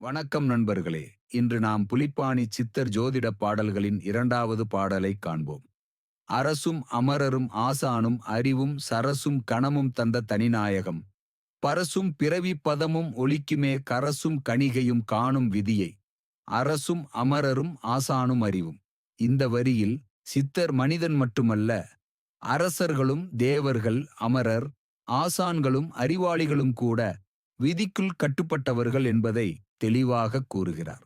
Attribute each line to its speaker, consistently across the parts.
Speaker 1: வணக்கம் நண்பர்களே. இன்று நாம் புலிப்பாணி சித்தர் ஜோதிட பாடல்களின் இரண்டாவது பாடலை காண்போம். அரசும் அமரரும் ஆசானும் அறிவும் சரசும் கணமும் தந்த தனிநாயகம். பரசும் பிறவி பதமும் ஒளிக்குமே கரசும் கணிகையும் காணும் விதியை. அரசும் அமரரும் ஆசானும் அறிவும். இந்த வரியில் சித்தர் மனிதன் மட்டுமல்ல அரசர்களும் தேவர்கள் அமரர் ஆசான்களும் அறிவாளிகளும் கூட விதிக்குள் கட்டுப்பட்டவர்கள் என்பதை தெளிவாக கூறுகிறார்.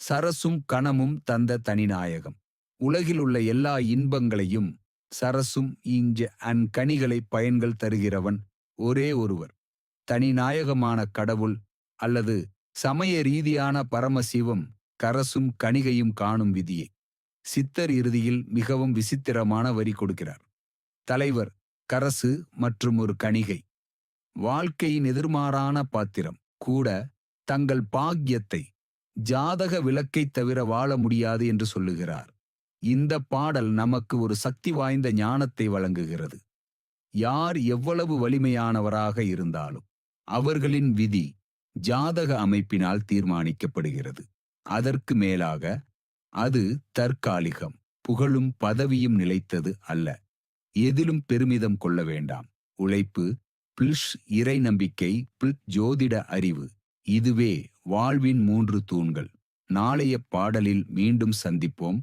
Speaker 1: சரசும் கணமும் தந்த தனிநாயகம். உலகில் உள்ள எல்லா இன்பங்களையும் சரசும் இஞ்ச அன் கனிகளை பயன்கள் தருகிறவன் ஒரே ஒருவர். தனிநாயகமான கடவுள் அல்லது சமய ரீதியான பரமசிவம் கரசும் கணிகையும் காணும் விதியை. சித்தர் இறுதியில் மிகவும் விசித்திரமான வரி கொடுக்கிறார். தலைவர் கரசு மற்றும் ஒரு கணிகை. வாழ்க்கையின் எதிர்மாறான பாத்திரம். கூட தங்கள் பாக்கியத்தை ஜாதக விளக்கைத் தவிர வாழ முடியாது என்று சொல்லுகிறார். இந்த பாடல் நமக்கு ஒரு சக்தி வாய்ந்த ஞானத்தை வழங்குகிறது. யார் எவ்வளவு வலிமையானவராக இருந்தாலும் அவர்களின் விதி ஜாதக அமைப்பினால் தீர்மானிக்கப்படுகிறது. அதற்கு மேலாக அது தற்காலிகம் புகழும் பதவியும் நிலைத்தது அல்ல. எதிலும் பெருமிதம் கொள்ள வேண்டாம். உழைப்பு பிளிஷ் இறை நம்பிக்கை பிளிட் ஜோதிட அறிவு. இதுவே வாழ்வின் மூன்று தூண்கள். நாளைய பாடலில் மீண்டும் சந்திப்போம்.